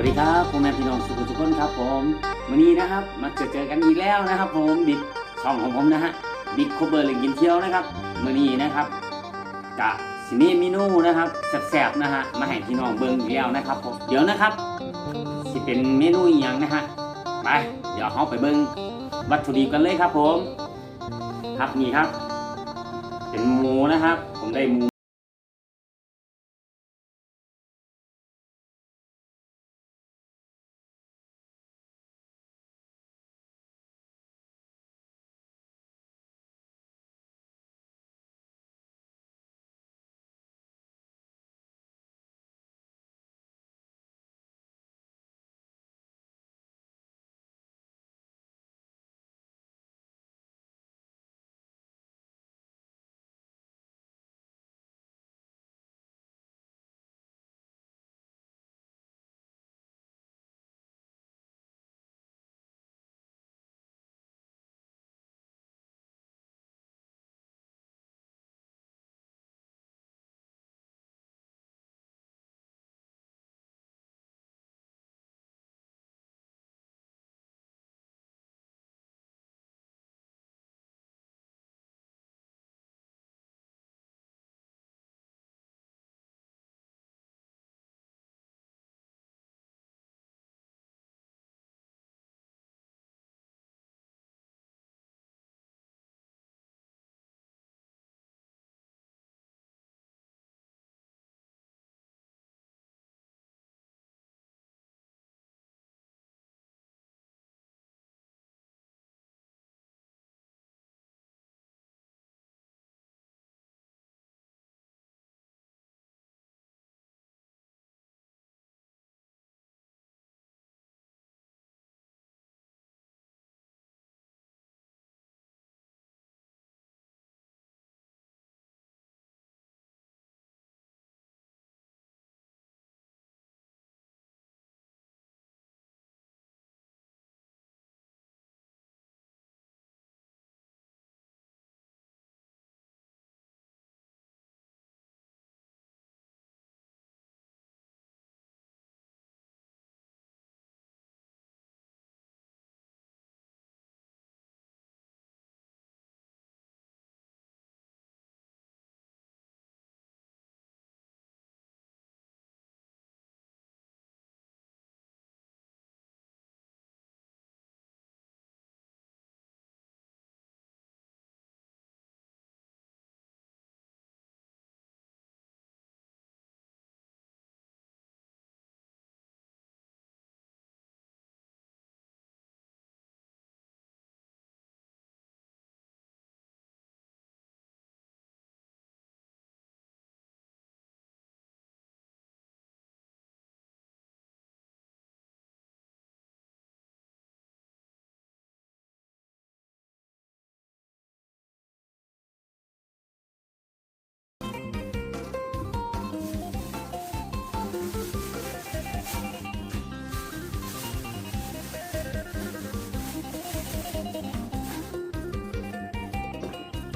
ัสดีครับพ่อแม่พี่น้องสุขทุกคนครับผมวันนี้นะครับมาเจอเจอกันอีกแล้วนะครับ ผมบิ๊กช่องของผมนะฮะบิ๊กโคเบอร์เลยกินเที่ยวนะครับวันนี้นะครับกะสิมีเมนูนะครับแซ่บๆนะฮะมาให้พี่น้องเบิ่งอีกแล้วนะครับผมเดี๋ยวนะครับสิเป็นเมนูอีหยังนะฮะไปเดี๋ยวเราไปเบิ่งวัตถุดิบกันเลยครับผม ครับนี่ครับ เป็นหมูนะครับ ผมได้หมู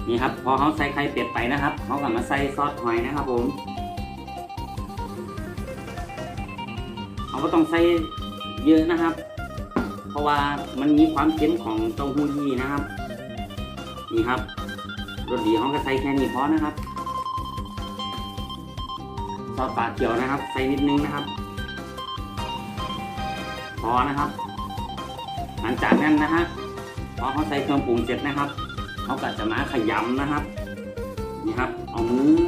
นี่ครับพอเขาใส่ไข่เป็ดไปนะครับเขากลับมาใส่ซอสหอยนะครับผมเขาก็ต้องใส่เยอะนะครับ เพราะว่ามันมีความเค็มของเต้าหู้ยี้นะครับ นี่ครับรสดีเขาก็ใส่แค่นี้พอนะครับซอสปลาเขียวนะครับ ใส่นิดนึงนะครับพอนะครับ หลังจากนั้นนะฮะพอเขาใส่เครื่องปรุงเสร็จนะครับ เขาก็จะมาขยำนะครับ นี่ครับ เอามือ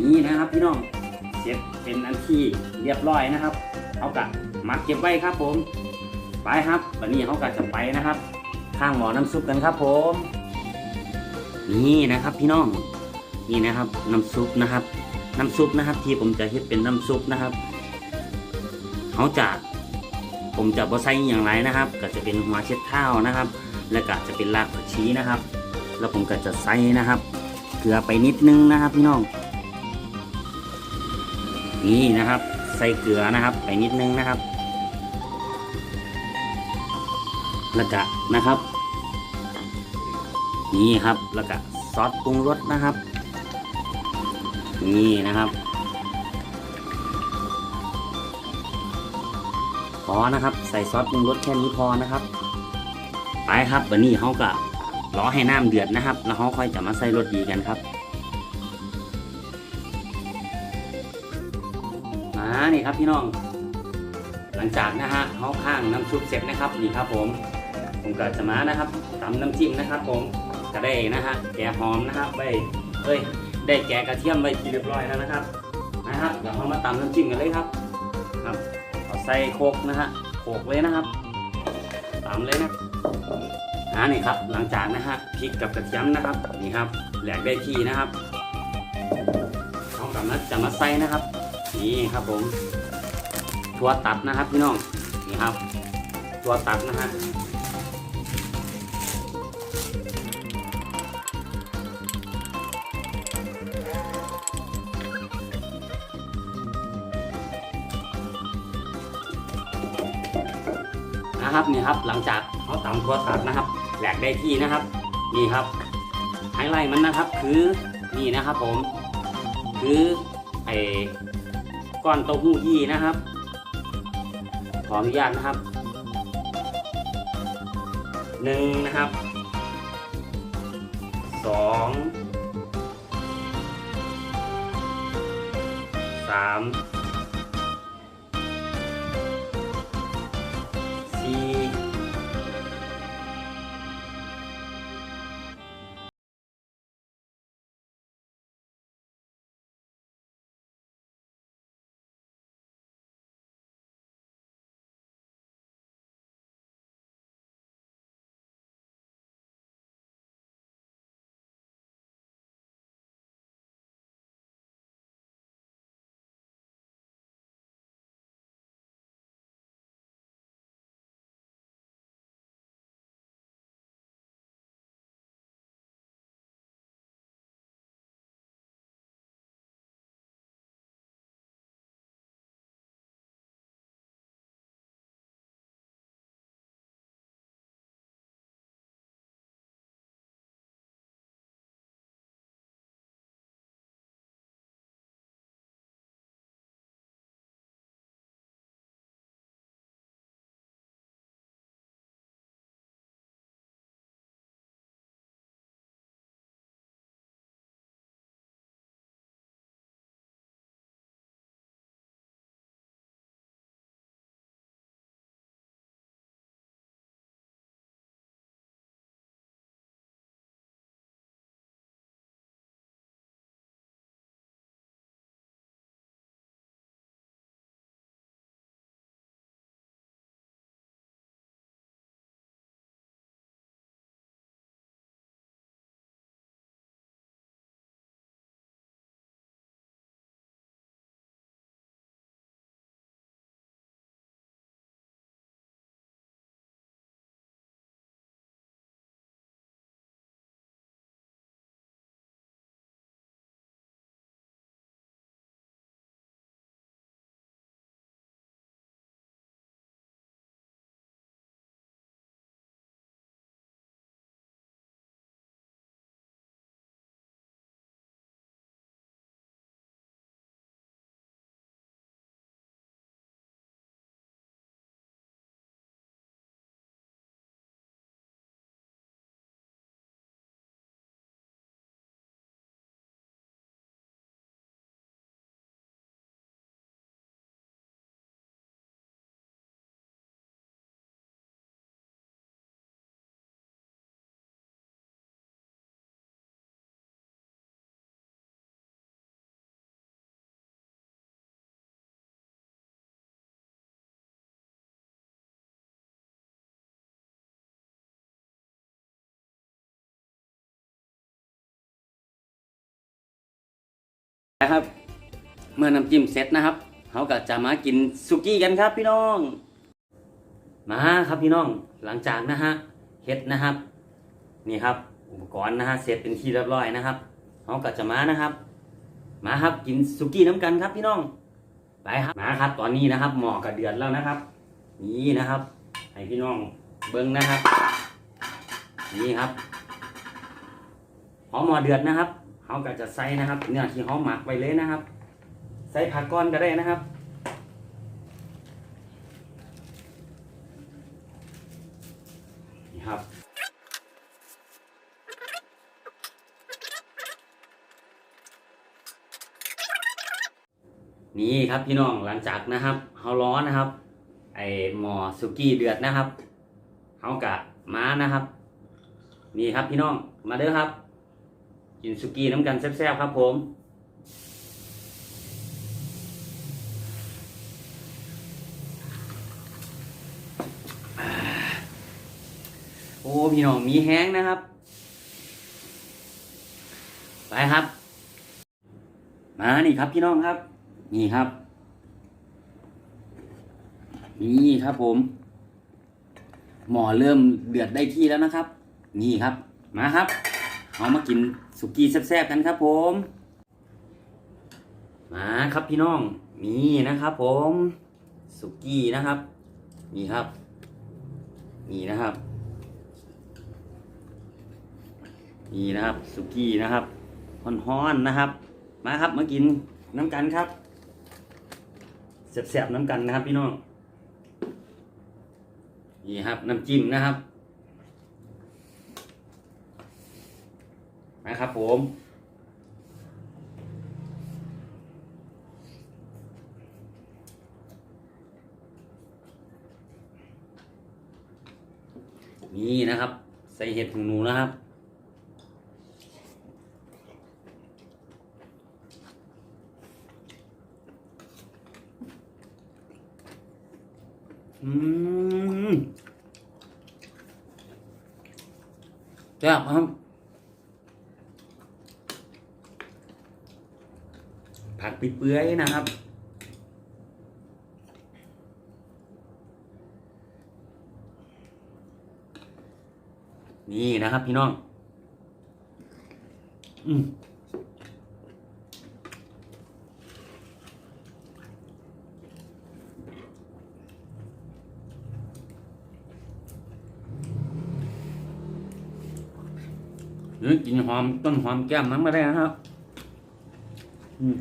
นี่นะครับพี่น้องเสร็จเป็นอันที่เรียบร้อยนะครับเขากะมัดเก็บไว้ครับผม ไปครับวันนี้เขาก็จะไปนะครับ ข้างหมอน้ำซุปกันครับผม นี่นะครับพี่น้อง นี่นะครับน้ำซุปนะครับ น้ำซุปนะครับ ที่ผมจะเฮ็ดเป็นน้ำซุปนะครับ เขาจะผมจะบ่ใส่อย่างไรนะครับ ก็จะเป็นหัวเช็ดเท้านะครับ แล้วก็จะเป็นรากผักชีนะครับ แล้วผมก็จะใส่นะครับเกลือไปนิดนึงนะครับพี่น้องนี่นะครับใส่เกลือนะครับ ไปนิดนึงนะครับ แล้วก็นะครับ นี่ครับแล้วก็ซอสปรุงรสนะครับ นี่นะครับ อนะครับ ใส่ซอสปรุงรสแค่นี้พอนะครับ ไปครับวันนี้เขาก็รอให้น้ำเดือดนะครับ แล้วเขาค่อยจะมาใส่รสดีกันครับมานี่ครับพี่น้อง หลังจากนะฮะเขาข้างน้ำซุปเสร็จนะครับนี่ครับผมผมก็จะมานะครับตำน้ำจิ้มนะครับ ผมก็ได้นะฮะแกะหอมนะครับไว้เอ้ยได้แกะกระเทียมไว้เรียบร้อยแล้วนะครับนะครับเดี๋ยวเรามาตำน้ำจิ้มกันเลยครับครับ ส่โคกนะฮะโขกเลยนะครับตามเลยนะอ่านี่ครับ หลังจากนะฮะพริกกับกระเทียมนะครับนี่ครับแหลกได้ที่นะครับเอากับมาจะมาใส่นะครับ นี่ครับผมถั่วตัดนะครับพี่น้องนี่ครับถั่วตัดนะฮะ นะครับนี่ครับ หลังจากเขาตำตัวตัดนะครับ แหลกได้ที่นะครับ นี่ครับไฮไลท์มันนะครับ คือนี่นะครับ ผม คือไอ้ก้อนเต้าหู้ยี่นะครับ ขออนุญาตนะครับหนึ่งนะครับสองสาม นะครับ เมื่อน้ำจิ้มเสร็จนะครับเขาก็จะมากินสุกี้กันครับพี่น้อง มาครับพี่น้องหลังจากนะฮะเฮ็ดนะครับ นี่ครับ อุปกรณ์นะฮะเสร็จเป็นที่เรียบร้อยนะครับเขาก็จะมานะครับ มาครับกินสุกี้น้ำกันครับพี่น้องไปครับมาครับ ตอนนี้นะครับ หมอกระเดือดแล้วนะครับ นี่นะครับ ให้พี่น้องเบิ้งนะครับ นี่ครับพอมหมอเดือดนะครับ เขาก็จะใส่นะครับเนื้อที่เขาหมักไว้เลยนะครับ ใส่ผักก้อนก็ได้นะครับนี่ครับนี่ครับพี่น้องหลังจากนะครับเขาร้อนนะครับ ไอหมอสุกี้เดือดนะครับเขากะมานะครับ นี่ครับพี่น้องมาเด้อครับ กินสุกี้น้ำกันแซ่บๆครับผมโอ้พี่น้องมีแห้งนะครับ ไปครับ มานี่ครับพี่น้องครับ นี่ครับ นี่ครับผม หมอเริ่มเดือดได้ที่แล้วนะครับ นี่ครับ มาครับ เอามากิน สุกี้แซ่บๆกันครับผม มาครับพี่น้องนี่นะครับผมสุกี้นะครับนี่ครับนี่นะครับนี่นะครับสุกี้นะครับฮ้อนๆนะครับ มาครับมากินน้ำกันครับแซ่บๆน้ำกันนะครับพี่น้องนี่ครับน้ำจิ้มนะครับ นะครับผม นี่นะครับ ใส่เห็ดของหนูนะครับอืมแซ่ บครับผักเปื่อยนะครับ นี่นะครับพี่น้อง อืมหรือกินหอมต้นหอมแก้มนั้นมาได้นะครับ อืม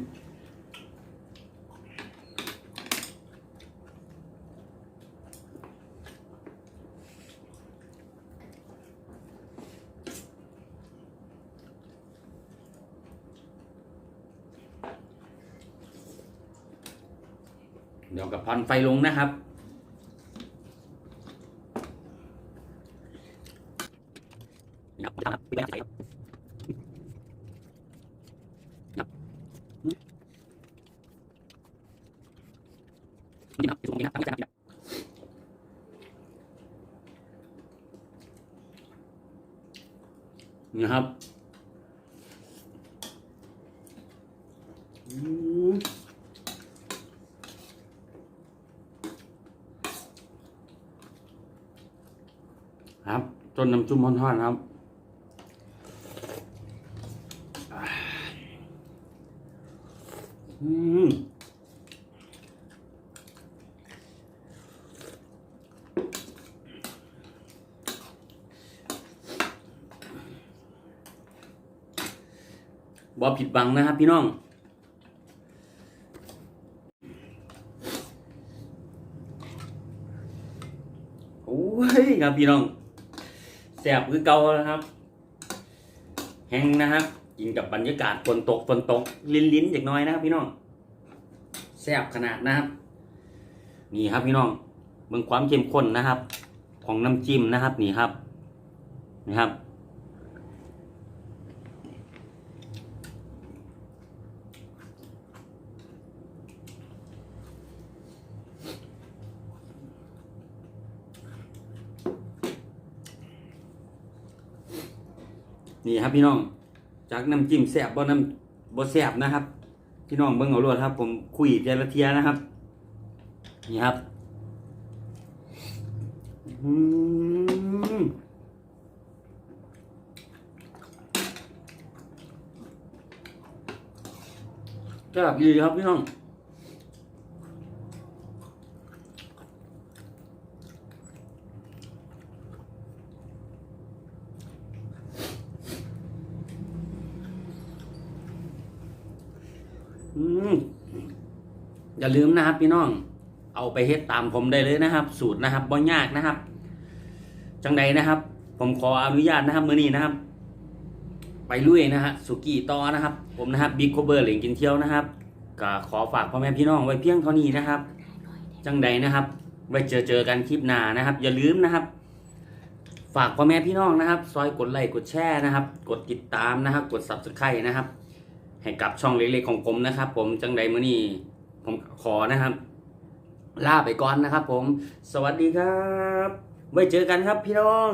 เดี๋ยวกับพันไฟลงนะครับนี่ครับครับไม่ได้ใส่ครับ ครับจนน้ำจุ่มทอดๆครับอืมบ่ผิดบังนะครับพี่น้อง โอ้ยครับพี่น้อง แสบคือเก่านะครับ แห้งนะครับ กินกับบรรยากาศฝนตกฝนตก ลิ้นลิ้นๆจากน้อยนะครับ พี่น้องแซ่บขนาดนะครับ นี่ครับพี่น้องเบื้องความเข้มข้นนะครับ ของน้ำจิ้มนะครับ นี่ครับนี่ครับ นี่ครับพี่น้อง จากน้ำจิ้มแซ่บบ่น้ำบ่แซ่บนะครับ พี่น้องเบิ่งเอาโลดครับ ผมคุยแต่ละเทียนะครับ นี่ครับอืมแซ่บดีครับพี่น้อง อ อืม อย่าลืมนะครับพี่น้อง เอาไปเฮ็ดตามผมได้เลยนะครับ สูตรนะครับบ่ยากนะครับ จังใดนะครับ ผมขออนุญาตนะครับมื้อนี้นะครับ ไปลุยนะฮะสุกี้ต่อนะครับ ผมนะครับบิ๊กโคเบอร์เหล่งกินเที่ยวนะครับก็ขอฝากพ่อแม่พี่น้องไว้เพียงเท่านี้นะครับ จังใดนะครับ ไว้เจอเจอกันคลิปหน้านะครับ อย่าลืมนะครับ ฝากพ่อแม่พี่น้องนะครับซอยกดไลค์กดแชร์นะครับ กดติดตามนะครับ กด subscribe นะครับ ให้กับช่องเล็กๆของผมนะครับ ผมจังใดมื้อนี้ ผมขอนะครับ ลาไปก่อนนะครับผม สวัสดีครับ ไว้เจอกันครับพี่น้อง